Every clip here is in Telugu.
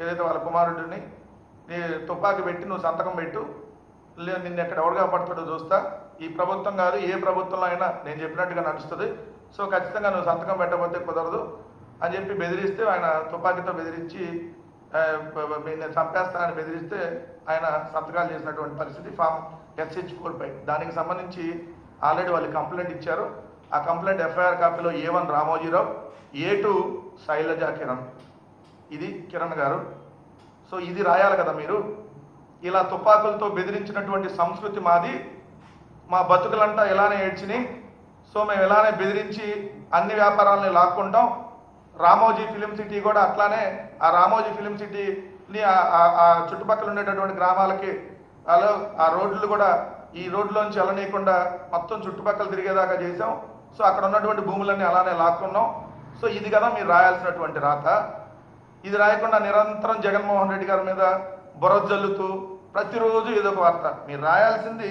ఏదైతే వాళ్ళ కుమారుడిని నీ తుపాకి పెట్టి నువ్వు సంతకం పెట్టు లేదు నిన్ను ఎక్కడ ఎవడుగా పడతాడో చూస్తా. ఈ ప్రభుత్వం కాదు ఏ ప్రభుత్వంలో అయినా నేను చెప్పినట్టుగా నడుస్తుంది. సో ఖచ్చితంగా నువ్వు సంతకం పెట్టకపోతే కుదరదు అని చెప్పి బెదిరిస్తే ఆయన తుపాకీతో బెదిరించి నేను చంపేస్తానని బెదిరిస్తే ఆయన సంతకాలు చేసినటువంటి పరిస్థితి ఫామ్ ఎస్హెచ్ కోల్పై దానికి సంబంధించి ఆల్రెడీ వాళ్ళు కంప్లైంట్ ఇచ్చారు. ఆ complaint FIR కాపీలో A one Ramoji Rao A two Shailaja Kiran. ఇది కిరణ్ గారు. సో ఇది రాయాలి కదా మీరు. ఇలా తుపాకులతో బెదిరించినటువంటి సంస్కృతి మాది. మా బతుకులంతా ఇలానే ఏడ్చినాయి సో మేము ఇలానే బెదిరించి అన్ని వ్యాపారాలని లాక్కుంటాం. రామోజీ ఫిలిం సిటీ కూడా అట్లానే ఆ రామోజీ ఫిలిం సిటీని ఆ- ఆ చుట్టుపక్కల ఉండేటటువంటి గ్రామాలకి అలా ఆ రోడ్లు కూడా ఈ రోడ్లోంచి వెళ్ళనీయకుండా మొత్తం చుట్టుపక్కల తిరిగేదాకా చేసాం సో అక్కడ ఉన్నటువంటి భూములన్నీ అలానే లాక్కున్నాం. సో ఇది కదా మీరు రాయాల్సినటువంటి రాత. ఇది రాయకుండా నిరంతరం జగన్మోహన్ రెడ్డి గారి మీద బురద జల్లుతూ ప్రతిరోజు ఏదో ఒక వార్త. మీరు రాయాల్సింది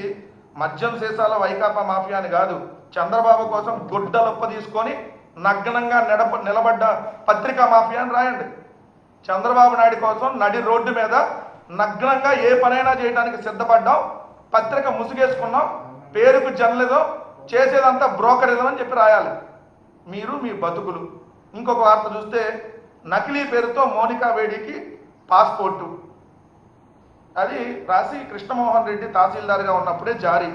మద్యం సీసాల వైకాపా మాఫియా అని కాదు. చంద్రబాబు కోసం గుడ్డలొప్ప తీసుకొని నగ్నంగా నిడప నిలబడ్డ పత్రికా మాఫియా అని రాయండి. చంద్రబాబు నాయుడు కోసం నడి రోడ్డు మీద నగ్నంగా ఏ పనైనా చేయడానికి సిద్ధపడ్డాం. పత్రిక ముసుగేసుకున్నాం. పేరుకు జర్నలిజం చేసేదంతా బ్రోకరిజం అని చెప్పి రాయాలి. మీరు మీ బతుకులు. ఇంకొక వార్త చూస్తే నకిలీ పేరుతో మోనికా వేడికి పాస్పోర్టు. అది రాసి కృష్ణమోహన్ రెడ్డి తహసీల్దార్గా ఉన్నప్పుడే జారీ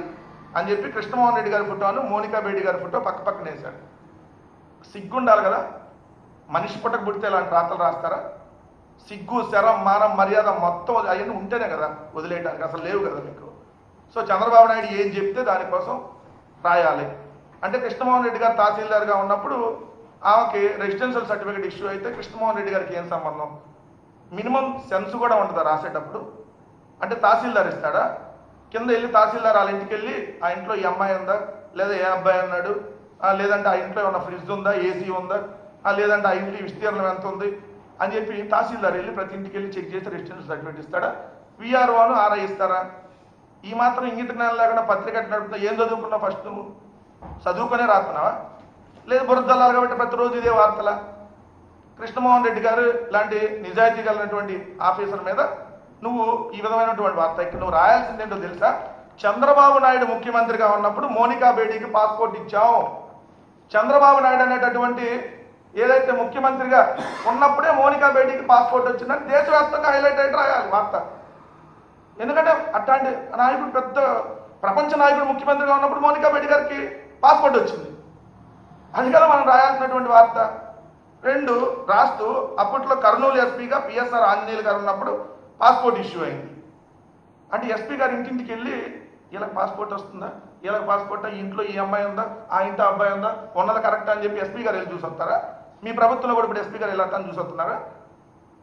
అని చెప్పి కృష్ణమోహన్ రెడ్డి గారి ఫోటోను మోనికా బేడి గారి ఫోటో పక్క పక్కన వేశాడు. సిగ్గుండాలి కదా? మనిషి పుట్టక పుడితే ఇలాంటి రాతలు రాస్తారా? సిగ్గు శరం మానం మర్యాద మొత్తం అవన్నీ ఉంటేనే కదా వదిలేయడానికి అసలు లేవు కదా మీకు. సో చంద్రబాబు నాయుడు ఏం చెప్తే దానికోసం రాయాలి. అంటే కృష్ణమోహన్ రెడ్డి గారు తహసీల్దార్గా ఉన్నప్పుడు ఆమెకి రెసిడెన్షియల్ సర్టిఫికేట్ ఇష్యూ అయితే కృష్ణమోహన్ రెడ్డి గారికి ఏం సంబంధం? మినిమం సెన్స్ కూడా ఉంటుందా రాసేటప్పుడు? అంటే తహసీల్దార్ ఇస్తాడా? కింద వెళ్ళి తహసీల్దార్ వాళ్ళ ఇంటికి వెళ్ళి ఆ ఇంట్లో ఈ అమ్మాయి ఉందా? లేదా ఏ అబ్బాయి ఉన్నాడు? లేదంటే ఆ ఇంట్లో ఏమన్నా ఫ్రిడ్జ్ ఉందా? ఏసీ ఉందా? లేదంటే ఆ ఇంటి విస్తీర్ణం ఎంత ఉంది? అని చెప్పి తహసీల్దార్ వెళ్ళి ప్రతి ఇంటికి వెళ్ళి చెక్ చేసి రెసిడెన్షియల్ సర్టిఫికేట్ ఇస్తాడా? విఆర్ఓను ఆర్ఐ ఇస్తారా? ఈ మాత్రం ఇంగిత జ్ఞానం లేకుండా పత్రిక నడుపుతా ఏం చదువుకున్నావు ఫస్ట్ నువ్వు? చదువుకునే రాస్తున్నావా? లేదు బురదల్లారు కాబట్టి ప్రతిరోజు ఇదే వార్తలా. కృష్ణమోహన్ రెడ్డి గారు లాంటి నిజాయితీ కలిగినటువంటి ఆఫీసర్ మీద నువ్వు ఈ విధమైనటువంటి వార్త ఇక్కడ నువ్వు రాయాల్సింది ఏంటో తెలుసా? చంద్రబాబు నాయుడు ముఖ్యమంత్రిగా ఉన్నప్పుడు మోనికా బేడీకి పాస్పోర్ట్ ఇచ్చాం. చంద్రబాబు నాయుడు అనేటటువంటి ఏదైతే ముఖ్యమంత్రిగా ఉన్నప్పుడే మోనికా బేడీకి పాస్పోర్ట్ వచ్చిందని దేశవ్యాప్తంగా హైలైట్ అయితే రాయాలి వార్త. ఎందుకంటే అట్లాంటి నాయకుడు పెద్ద ప్రపంచ నాయకుడు ముఖ్యమంత్రిగా ఉన్నప్పుడు మోనికా బేడీ గారికి పాస్పోర్ట్ వచ్చింది. అది కదా మనం రాయాల్సినటువంటి వార్త. రెండు రాస్తూ అప్పట్లో కర్నూలు ఎస్పీగా పిఎస్ఆర్ ఆంజనేయులు గారు ఉన్నప్పుడు పాస్పోర్ట్ ఇష్యూ అయింది. అంటే ఎస్పీ గారు ఇంటింటికి వెళ్ళి వీళ్ళకి పాస్పోర్ట్ వస్తుందా? వీళ్ళకి పాస్పోర్ట్? ఇంట్లో ఈ అమ్మాయి ఉందా? ఆ ఇంట్లో అబ్బాయి ఉందా? ఉన్నది కరెక్ట్? అని చెప్పి ఎస్పీ గారు వెళ్ళి చూసొస్తారా? మీ ప్రభుత్వంలో కూడా ఇప్పుడు ఎస్పీ గారు వెళ్ళొస్తా అని చూసొస్తున్నారా?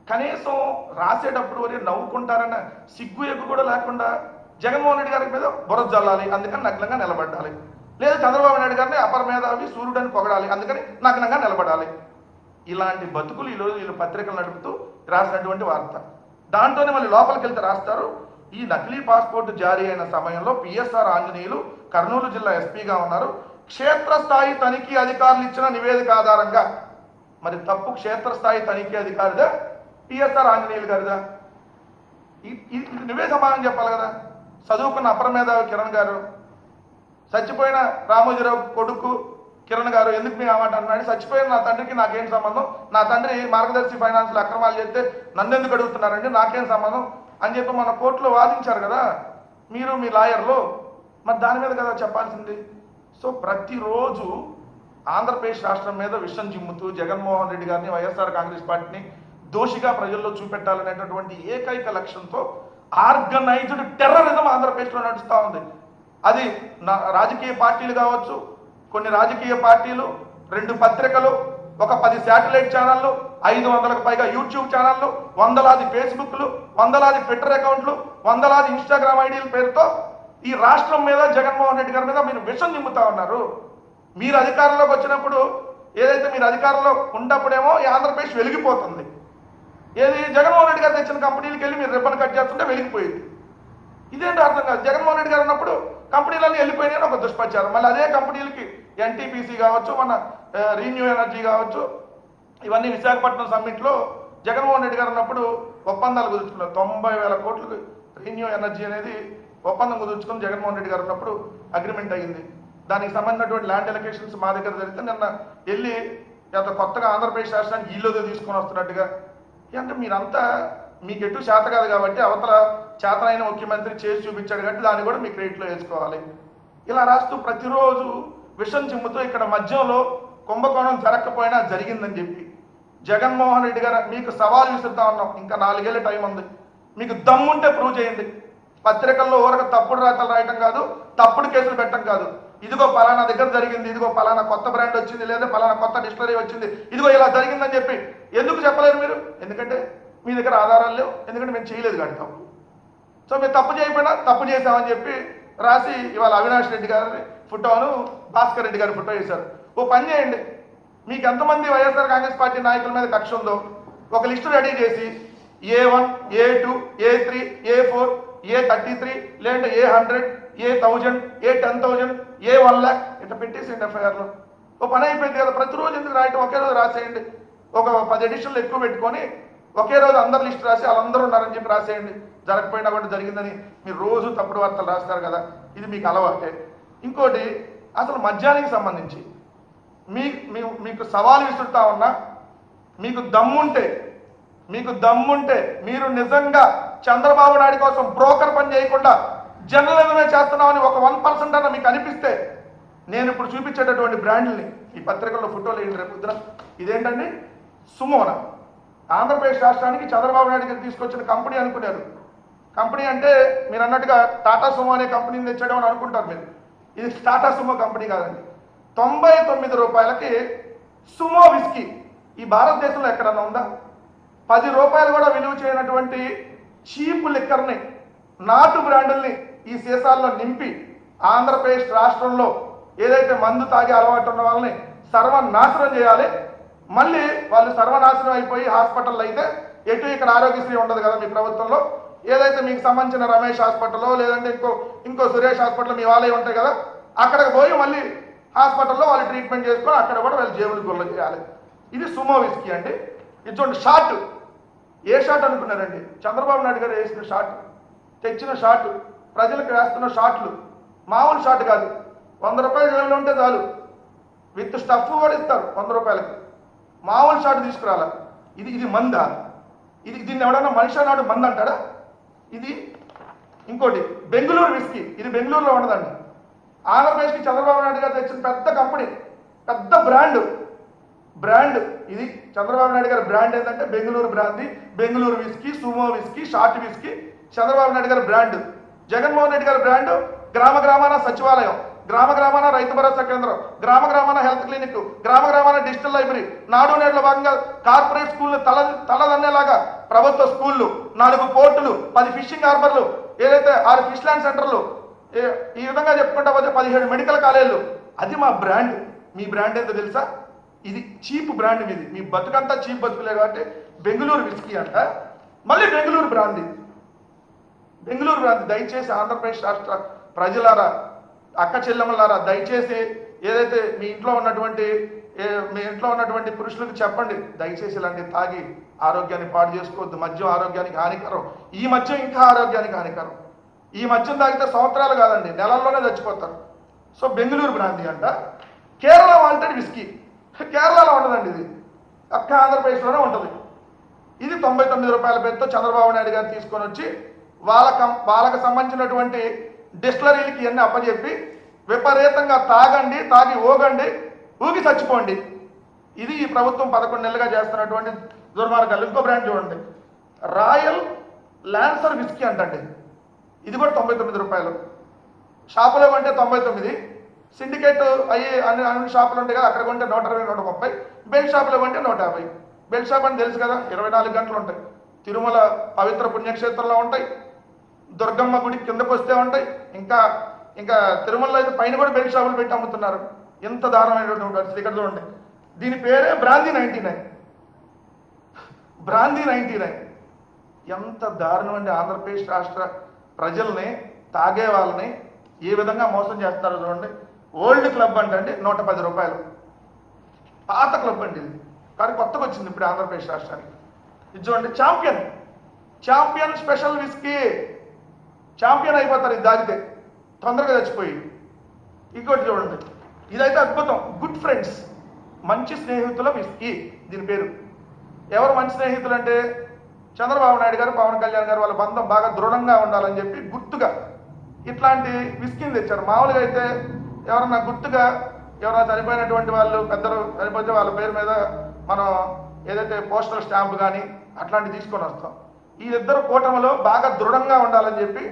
కనీసం రాసేటప్పుడు వరే నవ్వుకుంటారన్న సిగ్గు ఎగ్గు కూడా లేకుండా జగన్మోహన్ రెడ్డి గారి మీద బురద జల్లాలి. అందుకని నగ్నంగా నిలబడాలి లేదా చంద్రబాబు నాయుడు గారిని అపర మేధావి సూర్యుడని పొగడాలి. అందుకని నగ్నంగా నిలబడాలి. ఇలాంటి బతుకులు ఈరోజు వీళ్ళు పత్రికలు నడుపుతూ రాసినటువంటి వార్త. దాంతోనే మళ్ళీ లోపలికి వెళ్తే రాస్తారు ఈ నకిలీ పాస్పోర్ట్ జారీ అయిన సమయంలో పిఎస్ఆర్ ఆంజనేయులు కర్నూలు జిల్లా ఎస్పీగా ఉన్నారు. క్షేత్రస్థాయి తనిఖీ అధికారులు ఇచ్చిన నివేదిక ఆధారంగా. మరి తప్పు క్షేత్రస్థాయి తనిఖీ అధికారిదా? పిఎస్ఆర్ ఆంజనేయులు గారిదా? ఈ- ఈ- ఇది నువ్వే సమాధానం చెప్పాలి కదా. చదువుకున్న అపర మేధావి కిరణ్ గారు చచ్చిపోయిన రామోజీరావు కొడుకు కిరణ్ గారు ఎందుకు మీ ఆ మాట అన్నాడు చచ్చిపోయిన నా తండ్రికి నాకేం సంబంధం? నా తండ్రి మార్గదర్శి ఫైనాన్స్లో అక్రమాలు చేస్తే నన్ను ఎందుకు అడుగుతున్నారండి? నాకేం సంబంధం? అని చెప్పి మన కోర్టులో వాదించారు కదా. మీరు మీ లాయర్లో. మరి దాని మీద కదా చెప్పాల్సింది. సో ప్రతిరోజు ఆంధ్రప్రదేశ్ రాష్ట్రం మీద విషం చిమ్ముతూ జగన్మోహన్ రెడ్డి గారిని వైఎస్ఆర్ కాంగ్రెస్ పార్టీని దోషిగా ప్రజల్లో చూపెట్టాలనేటటువంటి ఏకైక లక్ష్యంతో ఆర్గనైజ్డ్ టెర్రరిజం ఆంధ్రప్రదేశ్లో నడుస్తూ ఉంది. అది నా- రాజకీయ పార్టీలు కావచ్చు కొన్ని రాజకీయ పార్టీలు రెండు పత్రికలు ఒక పది శాటిలైట్ ఛానళ్ళు ఐదు వందలకు పైగా యూట్యూబ్ ఛానళ్ళు వందలాది ఫేస్బుక్లు వందలాది ట్విట్టర్ అకౌంట్లు వందలాది ఇన్స్టాగ్రామ్ ఐడీల పేరుతో ఈ రాష్ట్రం మీద జగన్మోహన్ రెడ్డి గారి మీద మీరు విషం నింపుతా ఉన్నారు. మీరు అధికారంలోకి వచ్చినప్పుడు ఏదైతే మీరు అధికారంలో ఉన్నప్పుడేమో ఈ ఆంధ్రప్రదేశ్ వెలిగిపోతుంది. ఏది జగన్మోహన్ రెడ్డి గారు తెచ్చిన కంపెనీలకు వెళ్ళి మీరు రిబ్బన్ కట్ చేస్తుంటే వెలిగిపోయింది. ఇదేంటి అర్థం కాదు. జగన్మోహన్ రెడ్డి గారు ఉన్నప్పుడు కంపెనీలన్నీ వెళ్ళిపోయినాయని ఒక దుష్ప్రచారం. మళ్ళీ అదే కంపెనీలకి ఎన్టీపీసీ కావచ్చు మన రీన్యూ ఎనర్జీ కావచ్చు ఇవన్నీ విశాఖపట్నం సమ్మిట్లో జగన్మోహన్ రెడ్డి గారు ఉన్నప్పుడు ఒప్పందాలు కుదుర్చుకున్నారు. తొంభై వేల కోట్లకు రీన్యూ ఎనర్జీ అనేది ఒప్పందం కుదుర్చుకుని జగన్మోహన్ రెడ్డి గారు ఉన్నప్పుడు అగ్రిమెంట్ అయ్యింది. దానికి సంబంధించినటువంటి ల్యాండ్ ఎలకేషన్స్ మా దగ్గర జరిగితే నిన్న వెళ్ళి ఎంత కొత్తగా ఆంధ్రప్రదేశ్ రాష్ట్రానికి ఇల్లు తీసుకొని వస్తున్నట్టుగా. అంటే మీరంతా మీకు ఎటు చేత కాదు కాబట్టి అవతల చేతనైన ముఖ్యమంత్రి చేసి చూపించాడు కాబట్టి దాన్ని కూడా మీ క్రెడిట్లో వేసుకోవాలి. ఇలా రాస్తూ ప్రతిరోజు విషం చిమ్ముతూ ఇక్కడ మధ్యలో కుంభకోణం జరగకపోయినా జరిగిందని చెప్పి జగన్మోహన్ రెడ్డి గారు మీకు సవాల్ విసురుతా ఉన్నాం. ఇంకా నాలుగేళ్ళ టైం ఉంది. మీకు దమ్ముంటే ప్రూవ్ చేయండి. పత్రికల్లో ఊరక తప్పుడు రాతలు రాయటం కాదు తప్పుడు కేసులు పెట్టడం కాదు. ఇదిగో పలానా దగ్గర జరిగింది ఇదిగో పలానా కొత్త బ్రాండ్ వచ్చింది లేదా పలానా కొత్త డిస్టరీ వచ్చింది ఇదిగో ఇలా జరిగిందని చెప్పి ఎందుకు చెప్పలేరు మీరు? ఎందుకంటే మీ దగ్గర ఆధారాలు లేవు. ఎందుకంటే మేము చేయలేదు కానీ తప్పు. సో మీరు తప్పు చేయకపోయినా తప్పు చేశామని చెప్పి రాసి ఇవాళ అవినాష్ రెడ్డి గారి ఫోటోను భాస్కర్ రెడ్డి గారి ఫోటో వేశారు. ఓ పని చేయండి. మీకు ఎంతమంది వైఎస్ఆర్ కాంగ్రెస్ పార్టీ నాయకుల మీద కక్ష ఉందో ఒక లిస్టు రెడీ చేసి A one A two A three A four A thirty three లేదంటే A hundred A thousand A ten thousand A one lakh ఇట్లా పెట్టేసేయండి ఎఫ్ఐఆర్లో. ఓ పని అయిపోయింది కదా. ప్రతిరోజు ఎందుకు రాయటం? ఒకే రోజు రాసేయండి. ఒక పది ఎడిషన్లు ఎక్కువ పెట్టుకొని ఒకే రోజు అందరు లిస్ట్ రాసి వాళ్ళందరూ ఉన్నారని చెప్పి రాసేయండి. జరగకపోయినా కూడా జరిగిందని మీరు రోజు తప్పుడు వార్తలు రాస్తారు కదా. ఇది మీకు అలవాటే. ఇంకోటి అసలు మద్యానికి సంబంధించి మీ మీ- మీకు సవాలు విసురుతా ఉన్నా మీకు దమ్ముంటే మీకు దమ్ముంటే మీరు నిజంగా చంద్రబాబు నాయుడు కోసం బ్రోకర్ పని చేయకుండా జర్నలిజమే చేస్తున్నామని ఒక వన్ పర్సెంట్ అన్న మీకు అనిపిస్తే నేను ఇప్పుడు చూపించేటటువంటి బ్రాండ్ని ఈ పత్రికల్లో ఫోటోలు వేయండి రేపు పొద్దున ఇదేంటండి? సుమోన. ఆంధ్రప్రదేశ్ రాష్ట్రానికి చంద్రబాబు నాయుడు గారు తీసుకొచ్చిన కంపెనీ అనుకున్నారు. కంపెనీ అంటే మీరు అన్నట్టుగా టాటా సుమో అనే కంపెనీని తెచ్చడం అని అనుకుంటారు మీరు. ఇది టాటా సుమో కంపెనీ కాదండి. తొంభై తొమ్మిది రూపాయలకి సుమో విస్కీ ఈ భారతదేశంలో ఎక్కడన్నా ఉందా? పది రూపాయలు కూడా విలువ చేయనటువంటి చీప్ లిక్కర్ని నాటు బ్రాండుల్ని ఈ సీసాల్లో నింపి ఆంధ్రప్రదేశ్ రాష్ట్రంలో ఏదైతే మందు తాగే అలవాటు ఉన్న వాళ్ళని సర్వనాశనం చేయాలి. మళ్ళీ వాళ్ళు సర్వనాశనం అయిపోయి హాస్పిటల్ అయితే ఎటు ఇక్కడ ఆరోగ్యశ్రీ ఉండదు కదా మీ ప్రభుత్వంలో. ఏదైతే మీకు సంబంధించిన రమేష్ హాస్పిటల్లో లేదంటే ఇంకో ఇంకో సురేష్ హాస్పిటల్ మీ వాళ్ళే ఉంటాయి కదా అక్కడికి పోయి మళ్ళీ హాస్పిటల్లో వాళ్ళు ట్రీట్మెంట్ చేసుకొని అక్కడ కూడా వాళ్ళు జేబులు గుల్ల చేయాలి. ఇది సుమో విస్కీ అండి. ఇది చూడండి షార్ట్ ఏ షార్ట్ అనుకున్నారండి? చంద్రబాబు నాయుడు గారు వేసిన షార్ట్ తెచ్చిన షార్ట్ ప్రజలకు వేస్తున్న షార్ట్లు మామూలు షార్ట్ కాదు. వంద రూపాయలు జేబులో ఉంటే చాలు. విత్ స్టఫ్ కూడా ఇస్తారు వంద రూపాయలకి. మామూలు షాట్ తీసుకురాలా? ఇది ఇది మంద? ఇది దీన్ని ఎవడన్నా మనిషి నాడు మంద అంటాడా? ఇది ఇంకోటి బెంగళూరు విస్కీ. ఇది బెంగళూరులో ఉండదండి. ఆంధ్రప్రదేశ్కి చంద్రబాబు నాయుడు గారు తెచ్చిన పెద్ద కంపెనీ పెద్ద బ్రాండ్. బ్రాండ్. ఇది చంద్రబాబు నాయుడు గారి బ్రాండ్ ఏంటంటే Bengaluru brandy Bengaluru whisky sumo whisky short whisky Chandrababu Naidu గారి బ్రాండ్. జగన్మోహన్ రెడ్డి గారి బ్రాండ్ గ్రామ గ్రామాన సచివాలయం. గ్రామ గ్రామాన రైతు భరోసా కేంద్రం గ్రామ గ్రామాన హెల్త్ క్లినిక్ గ్రామ గ్రామాన డిజిటల్ లైబ్రరీ నాడు నేడులో భాగంగా కార్పొరేట్ స్కూళ్ళు తల తలదన్నేలాగా ప్రభుత్వ స్కూళ్ళు నాలుగు పోర్టులు పది ఫిషింగ్ హార్బర్లు ఏదైతే ఆరు ఫిష్ ల్యాండ్ సెంటర్లు ఈ విధంగా చెప్పుకుంటా పోతే పదిహేడు మెడికల్ కాలేజీలు. అది మా బ్రాండ్. మీ బ్రాండ్ ఏంటో తెలుసా? ఇది చీప్ బ్రాండ్ మీది. మీ బతుకంతా చీప్ బతుకులేదు కాబట్టి బెంగళూరు విస్కీ అంట. మళ్ళీ బెంగళూరు బ్రాండ్ ఇది. బెంగళూరు బ్రాండ్. దయచేసి ఆంధ్రప్రదేశ్ రాష్ట్ర ప్రజలారా అక్క చెల్లెమ్మలారా దయచేసి ఏదైతే మీ ఇంట్లో ఉన్నటువంటి మీ ఇంట్లో ఉన్నటువంటి పురుషులకు చెప్పండి. దయచేసి ఇలాంటి తాగి ఆరోగ్యాన్ని పాడు చేసుకోవద్దు. మద్యం ఆరోగ్యానికి హానికరం. ఈ మద్యం ఇంకా ఆరోగ్యానికి హానికరం. ఈ మద్యం తాగితే సంవత్సరాలు కాదండి నెలల్లోనే చచ్చిపోతారు. సో బెంగళూరు బ్రాంతి అంట. Kerala wanted whisky. కేరళలో ఉండదండి ఇది. అక్క ఆంధ్రప్రదేశ్లోనే ఉంటుంది. ఇది తొంభై తొమ్మిది రూపాయల పేరుతో చంద్రబాబు నాయుడు గారు తీసుకొని వచ్చి వాళ్ళ కం- వాళ్ళకి సంబంధించినటువంటి డిస్టిలరీలకి ఇవన్నీ అప్పచెప్పి విపరీతంగా తాగండి తాగి ఊగండి ఊగి చచ్చిపోండి. ఇది ఈ ప్రభుత్వం పదకొండు నెలలుగా చేస్తున్నటువంటి దుర్మార్గాలు. ఇంకో బ్రాండ్ చూడండి. రాయల్ ల్యాన్సర్ విస్కీ అంటండి. ఇది కూడా తొంభై తొమ్మిది రూపాయలు. షాపులో కొంటే తొంభై తొమ్మిది. సిండికేట్ అయ్యి అన్ని అన్ని షాపులు ఉంటాయి కదా అక్కడ కొంటే నూట ఇరవై నూట ముప్పై. బెల్ట్ షాపులో కొంటే నూట యాభై. బెల్ట్ షాప్ అని తెలుసు కదా ఇరవై నాలుగు గంటలు ఉంటాయి. తిరుమల పవిత్ర పుణ్యక్షేత్రంలో ఉంటాయి. దుర్గమ్మ గుడి కిందకు వస్తే ఉంటాయి. ఇంకా ఇంకా తిరుమలలో అయితే పైన కూడా బెల్ట్ షాపులు పెట్టి అమ్ముతున్నారు. ఎంత దారుణమైనటువంటి పరిస్థితి ఇక్కడ చూడండి. దీని పేరే brandy ninety nine. Brandy ninety nine. ఎంత దారుణం అండి ఆంధ్రప్రదేశ్ రాష్ట్ర ప్రజల్ని తాగే వాళ్ళని ఏ విధంగా మోసం చేస్తున్నారో చూడండి. ఓల్డ్ క్లబ్ అంటే నూట పది రూపాయలు. పాత క్లబ్ అండి ఇది. కానీ కొత్తగా వచ్చింది ఇప్పుడు ఆంధ్రప్రదేశ్ రాష్ట్రానికి. ఇది చూడండి champion. Champion special whisky. Champion అయిపోతారు ఇది దాగితే తొందరగా చచ్చిపోయి. ఇంకోటి చూడండి. ఇదైతే అద్భుతం. గుడ్ ఫ్రెండ్స్ మంచి స్నేహితుల విస్కీ దీని పేరు. ఎవరు మంచి స్నేహితులు అంటే చంద్రబాబు నాయుడు గారు పవన్ కళ్యాణ్ గారు వాళ్ళ బంధం బాగా దృఢంగా ఉండాలని చెప్పి గుర్తుగా ఇట్లాంటి విస్కీని తెచ్చారు. మామూలుగా అయితే ఎవరన్నా గుర్తుగా ఎవరైనా చనిపోయినటువంటి వాళ్ళు పెద్దలు చనిపోతే వాళ్ళ పేరు మీద మనం ఏదైతే పోస్టల్ స్టాంప్ కానీ అట్లాంటివి తీసుకొని వస్తాం. ఈ ఇద్దరు కూటమిలో బాగా దృఢంగా ఉండాలని చెప్పి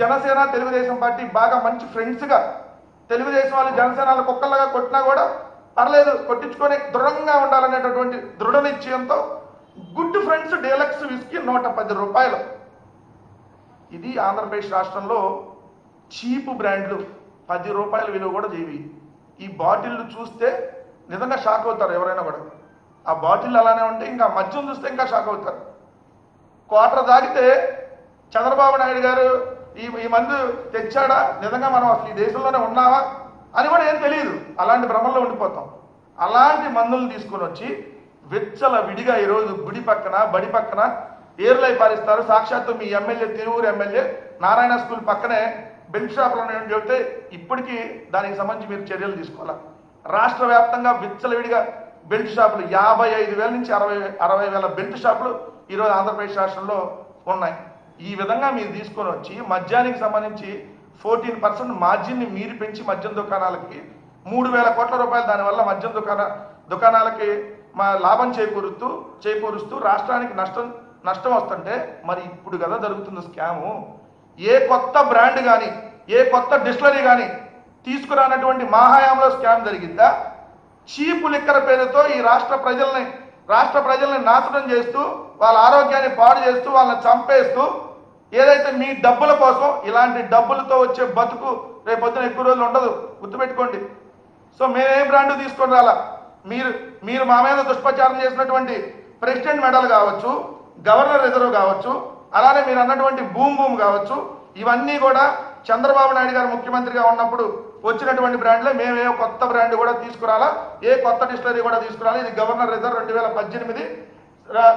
జనసేన తెలుగుదేశం పార్టీ బాగా మంచి ఫ్రెండ్స్గా తెలుగుదేశం వాళ్ళు జనసేనలు కుక్కలుగా కొట్టినా కూడా పర్లేదు కొట్టించుకొని దృఢంగా ఉండాలనేటటువంటి దృఢ నిశ్చయంతో గుడ్ ఫ్రెండ్స్ డీలక్స్ విస్కీ నూట పది రూపాయలు. ఇది ఆంధ్రప్రదేశ్ రాష్ట్రంలో చీప్ బ్రాండ్లు పది రూపాయల విలువ కూడా చేవి ఈ బాటిల్లు చూస్తే నిజంగా షాక్ అవుతారు ఎవరైనా కూడా. ఆ బాటిల్ అలానే ఉంటే ఇంకా మద్యం చూస్తే ఇంకా షాక్ అవుతారు. క్వార్టర్ తాగితే చంద్రబాబు నాయుడు గారు ఈ ఈ మందు తెచ్చాడా? నిజంగా మనం అసలు ఈ దేశంలోనే ఉన్నావా? అని కూడా ఏం తెలియదు. అలాంటి భ్రమంలో ఉండిపోతాం. అలాంటి మందులను తీసుకొని వచ్చి వెచ్చల విడిగా ఈరోజు గుడి పక్కన బడి పక్కన ఏర్లై పారిస్తారు. సాక్షాత్తు మీ MLA Tiruvuru MLA Narayana school పక్కనే బెల్ట్ షాపులు ఉన్నాయని చెబితే ఇప్పటికీ దానికి సంబంధించి మీరు చర్యలు తీసుకోవాలా? రాష్ట్ర వ్యాప్తంగా విచ్చలవిడిగా బెల్ట్ షాపులు యాభై ఐదు వేల నుంచి అరవై అరవై వేల బెల్ట్ షాపులు ఈరోజు ఆంధ్రప్రదేశ్ రాష్ట్రంలో ఉన్నాయి. ఈ విధంగా మీరు తీసుకొని వచ్చి మద్యానికి సంబంధించి ఫోర్టీన్ పర్సెంట్ మార్జిన్ని మీరు పెంచి మద్యం దుకాణాలకి మూడు వేల కోట్ల రూపాయలు దానివల్ల మద్యం దుకాణ దుకాణాలకి మా లాభం చేకూరుస్తూ చేకూరుస్తూ రాష్ట్రానికి నష్టం నష్టం వస్తుంటే మరి ఇప్పుడు కదా జరుగుతుంది స్కాము. ఏ కొత్త బ్రాండ్ కానీ ఏ కొత్త డిస్టిలరీ కానీ తీసుకురానటువంటి మా స్కామ్ జరిగిందా? చీపు లిక్కర పేరుతో ఈ రాష్ట్ర ప్రజల్ని రాష్ట్ర ప్రజల్ని నాశనం చేస్తూ వాళ్ళ ఆరోగ్యాన్ని పాడు చేస్తూ వాళ్ళని చంపేస్తూ ఏదైతే మీ డబ్బుల కోసం ఇలాంటి డబ్బులతో వచ్చే బతుకు రేపొద్దున ఎక్కువ రోజులు ఉండదు గుర్తుపెట్టుకోండి. సో మేమేం బ్రాండ్ తీసుకొని రాలా? మీరు మీరు మా మీద దుష్ప్రచారం చేసినటువంటి ప్రెసిడెంట్ మెడల్ కావచ్చు గవర్నర్ రిజర్వ్ కావచ్చు అలానే మీరు అన్నటువంటి భూమి భూమి కావచ్చు ఇవన్నీ కూడా చంద్రబాబు నాయుడు గారు ముఖ్యమంత్రిగా ఉన్నప్పుడు వచ్చినటువంటి బ్రాండ్లే మేము ఏ కొత్త బ్రాండ్ కూడా తీసుకురాలా ఏ కొత్త డిస్టలరీ కూడా తీసుకురాలా. ఇది గవర్నర్ రిజర్వ్ రెండు వేల పద్దెనిమిది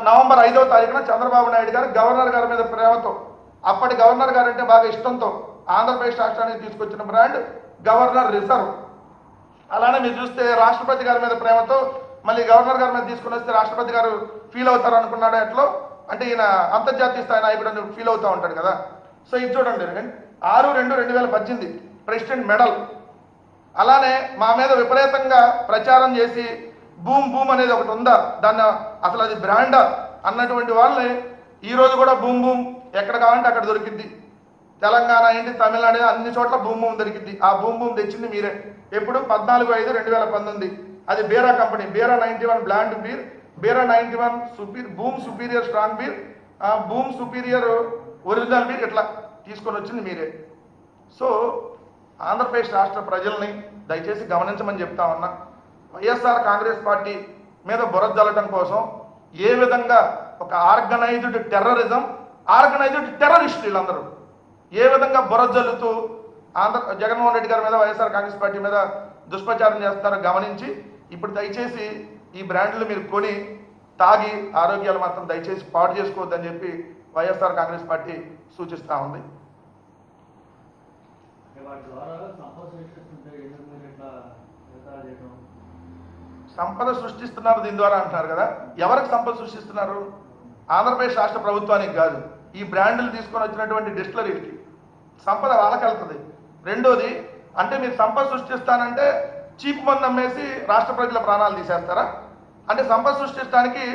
నవంబర్ ఐదవ తారీఖున చంద్రబాబు నాయుడు గారు గవర్నర్ గారి మీద ప్రేమతో అప్పటి గవర్నర్ గారు అంటే బాగా ఇష్టంతో ఆంధ్రప్రదేశ్ రాష్ట్రానికి తీసుకొచ్చిన బ్రాండ్ గవర్నర్ రిజర్వ్ అలానే మీరు చూస్తే రాష్ట్రపతి గారి మీద ప్రేమతో మళ్ళీ గవర్నర్ గారి మీద తీసుకుని వస్తే రాష్ట్రపతి గారు ఫీల్ అవుతారు అనుకున్నాడు ఎట్లో? అంటే ఈయన అంతర్జాతీయ స్థాయి నాయకుడు అని ఫీల్ అవుతూ ఉంటాడు కదా. సో ఇది చూడండి ఆరు రెండు రెండు వేల పద్దెనిమిది. President medal. అలానే మా మీద విపరీతంగా ప్రచారం చేసి భూమ్ భూమ్ అనేది ఒకటి ఉందా? దాన్ని అసలు అది బ్రాండా? అన్నటువంటి వాళ్ళని ఈరోజు కూడా భూమ్ భూమ్ ఎక్కడ కావాలంటే అక్కడ దొరికింది తెలంగాణ ఏంటి తమిళనాడు అన్ని చోట్ల భూమ్ భూమ్ దొరికింది ఆ భూమ్ భూమ్ తెచ్చింది మీరే. ఎప్పుడు? పద్నాలుగు ఐదు రెండు వేల పంతొమ్మిది. అది Bira company Bira ninety one blonde beer Bira ninety one super boom superior strong beer boom superior original beer ఇట్లా తీసుకొని వచ్చింది మీరే. సో ఆంధ్రప్రదేశ్ రాష్ట్ర ప్రజల్ని దయచేసి గమనించమని చెప్తా ఉన్నా. వైఎస్ఆర్ కాంగ్రెస్ పార్టీ మీద బురద జల్లటం కోసం ఏ విధంగా ఒక ఆర్గనైజ్డ్ టెర్రరిజం ఆర్గనైజ్డ్ టెర్రరిస్ట్ వీళ్ళందరూ ఏ విధంగా బురజల్లుతూ ఆంధ్ర జగన్మోహన్ రెడ్డి గారి మీద వైఎస్ఆర్ కాంగ్రెస్ పార్టీ మీద దుష్ప్రచారం చేస్తారో గమనించి ఇప్పుడు దయచేసి ఈ బ్రాండ్లు మీరు కొని తాగి ఆరోగ్యాలు మాత్రం దయచేసి పాటు చేసుకోవద్దని చెప్పి వైఎస్ఆర్ కాంగ్రెస్ పార్టీ సూచిస్తూ ఉంది. వాటి ద్వారా సంపద సృష్టిస్తున్నారు దీని ద్వారా అంటున్నారు కదా. ఎవరికి సంపద సృష్టిస్తున్నారు? ఆంధ్రప్రదేశ్ రాష్ట్ర ప్రభుత్వానికి కాదు. ఈ బ్రాండ్లు తీసుకొని వచ్చినటువంటి డిస్టిలరీలకి. సంపద వాళ్ళకెళ్తుంది. రెండోది అంటే మీరు సంపద సృష్టిస్తానంటే చీప్ మంది అమ్మేసి రాష్ట్ర ప్రజల ప్రాణాలు తీసేస్తారా? అంటే సంపద సృష్టించడానికి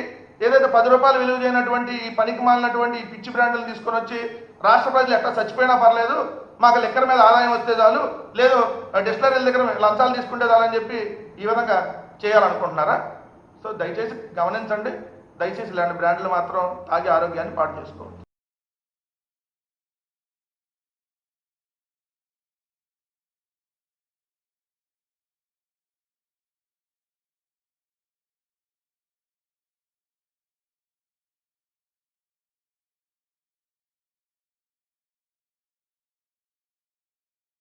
ఏదైతే పది రూపాయలు విలువ చేయనటువంటి ఈ పనికి మాలినటువంటి ఈ పిచ్చి బ్రాండ్లు తీసుకొని వచ్చి రాష్ట్ర ప్రజలు ఎట్లా చచ్చిపోయినా పర్లేదు మాకు లెక్కల మీద ఆదాయం వస్తే చాలు లేదు డిస్టిలరీల దగ్గర లంచాలు తీసుకుంటే చాలని చెప్పి ఈ విధంగా చేయాలనుకుంటున్నారా? సో దయచేసి గమనించండి. దయచేసి ఇలాంటి బ్రాండ్లు మాత్రం తాగి ఆరోగ్యాన్ని పాటు చేసుకోవచ్చు